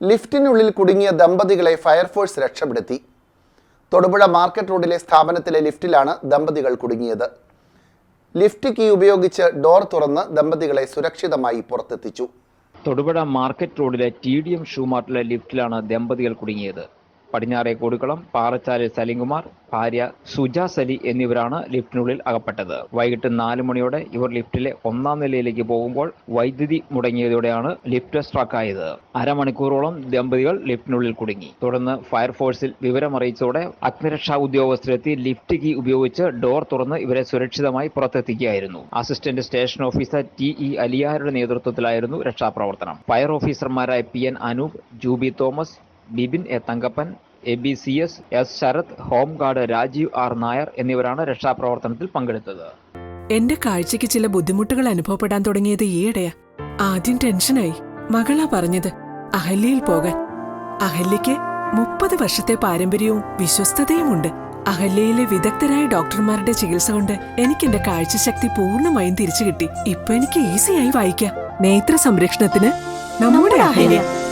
ലിഫ്റ്റിനുള്ളിൽ കുടുങ്ങിയ ദമ്പതികളെ ഫയർഫോഴ്സ് രക്ഷപ്പെടുത്തി. തൊടുപുഴ മാർക്കറ്റ് റോഡിലെ സ്ഥാപനത്തിലെ ലിഫ്റ്റിലാണ് ദമ്പതികൾ കുടുങ്ങിയത്. ലിഫ്റ്റ് കീ ഉപയോഗിച്ച് ഡോർ തുറന്ന് ദമ്പതികളെ സുരക്ഷിതമായി പുറത്തെത്തിച്ചു. തൊടുപുഴ മാർക്കറ്റ് റോഡിലെ ടി ഡി എം ഷൂമാർട്ടിലെ ലിഫ്റ്റിലാണ് ദമ്പതികൾ കുടുങ്ങിയത്. പടിഞ്ഞാറെ കൊടുക്കുളം പാറച്ചാലിൽ സലിംകുമാർ ഭാര്യ സുജ സലി എന്നിവരാണ് ലിഫ്റ്റിനുള്ളിൽ അകപ്പെട്ടത്. വൈകിട്ട് നാല് മണിയോടെ ഇവർ ലിഫ്റ്റിലെ ഒന്നാം നിലയിലേക്ക് പോകുമ്പോൾ വൈദ്യുതി മുടങ്ങിയതോടെയാണ് ലിഫ്റ്റ് സ്ട്രക്കായത്. അരമണിക്കൂറോളം ദമ്പതികൾ ലിഫ്റ്റിനുള്ളിൽ കുടുങ്ങി. തുടർന്ന് ഫയർഫോഴ്സിൽ വിവരമറിയിച്ചതോടെ അഗ്നിരക്ഷാ ഉദ്യോഗസ്ഥരെത്തി ലിഫ്റ്റ് കീ ഉപയോഗിച്ച് ഡോർ തുറന്ന് ഇവരെ സുരക്ഷിതമായി പുറത്തെത്തിക്കുകയായിരുന്നു. Assistant station officer T E അലിയാരുടെ നേതൃത്വത്തിലായിരുന്നു രക്ഷാപ്രവർത്തനം. ഫയർ ഓഫീസർമാരായ P N Anoop Jubi Thomas Bibin A. Thankappan A. B. C. S S. Sarath home guard Rajeev R. Nair എന്നിവരാണ് രക്ഷാപ്രവർത്തനത്തിൽ പങ്കെടുത്തത്. എന്റെ കാഴ്ചയ്ക്ക് ചില ബുദ്ധിമുട്ടുകൾ അനുഭവപ്പെടാൻ തുടങ്ങിയത് ഈയിടെയാ. ആദ്യം ടെൻഷനായി. മകളാ പറഞ്ഞത് അഹല്യയിൽ പോകാൻ. അഹല്യയ്ക്ക് മുപ്പത് വർഷത്തെ പാരമ്പര്യവും വിശ്വസ്തതയുമുണ്ട്. അഹല്യയിലെ വിദഗ്ധരായ ഡോക്ടർമാരുടെ ചികിത്സ കൊണ്ട് എനിക്ക് എന്റെ കാഴ്ചശക്തി പൂർണമായും തിരിച്ചു കിട്ടി ഇപ്പൊ എനിക്ക് ഈസിയായി വായിക്കാം. നേത്ര സംരക്ഷണത്തിന് നമ്മുടെ Ahalya.